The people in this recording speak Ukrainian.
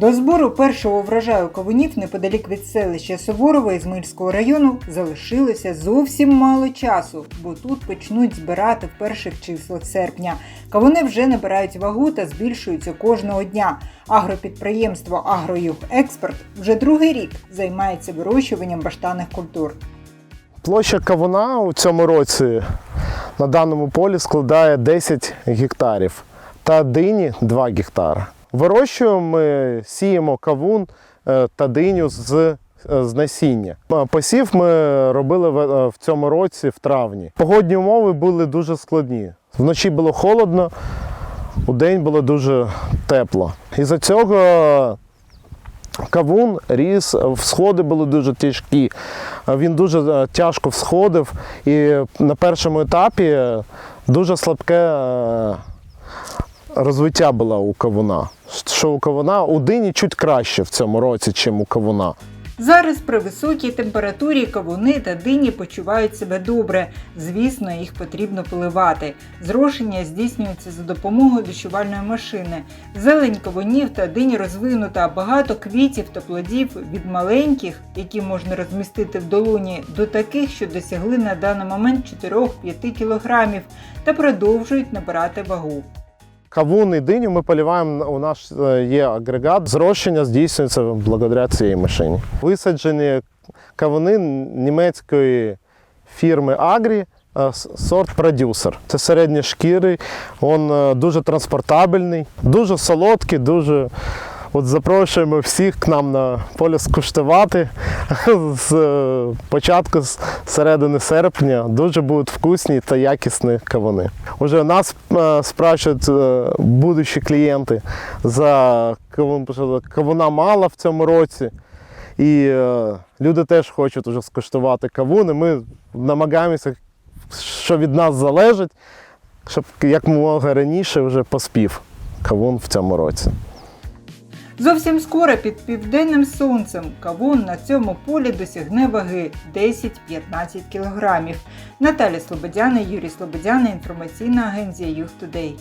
До збору першого врожаю кавунів неподалік від селища Суворова Ізмильського району залишилося зовсім мало часу, бо тут почнуть збирати в перших числах серпня. Кавуни вже набирають вагу та збільшуються кожного дня. Агропідприємство «Агроюгекспорт» вже другий рік займається вирощуванням баштанних культур. Площа кавуна у цьому році на даному полі складає 10 гектарів та дині 2 гектари. Вирощуємо ми сіємо кавун е, та диню з, е, з насіння. Е, Посів ми робили в, цьому році в травні. Погодні умови були дуже складні. Вночі було холодно, у день було дуже тепло. Із-за цього Кавун ріс, всходи були дуже тяжкі. Він дуже тяжко всходив, і на першому етапі дуже слабке розвиття було у кавуна. Що у кавуна у дині чуть краще в цьому році, ніж у кавуна. Зараз при високій температурі кавуни та дині почувають себе добре. Звісно, їх потрібно поливати. Зрошення здійснюється за допомогою дощувальної машини. Зелень кавунів та дині розвинута, багато квітів та плодів від маленьких, які можна розмістити в долоні, до таких, що досягли на даний момент 4-5 кілограмів та продовжують набирати вагу. Кавун і диню ми поліваємо. У нас е, є агрегат. Зрощення здійснюється благодаря цій машині. Висаджені кавуни німецької фірми Агрі. е, Сорт продюсер. Це середні шкіри, він е, дуже транспортабельний, дуже солодкий, дуже. От запрошуємо всіх к нам на поле скуштувати з е, початку з середини серпня. Дуже будуть вкусні та якісні кавуни. Уже нас е, спрашують е, будучі клієнти за кавун, кавуна мало в цьому році. І люди теж хочуть уже скуштувати кавуни. Ми намагаємося, що від нас залежить, щоб якомога раніше вже поспів кавун в цьому році. Зовсім скоро під південним сонцем кавун на цьому полі досягне ваги 10-15 кілограмів. Наталя Слободяна, Юрій Слободяна, інформаційна агенція Youth Today.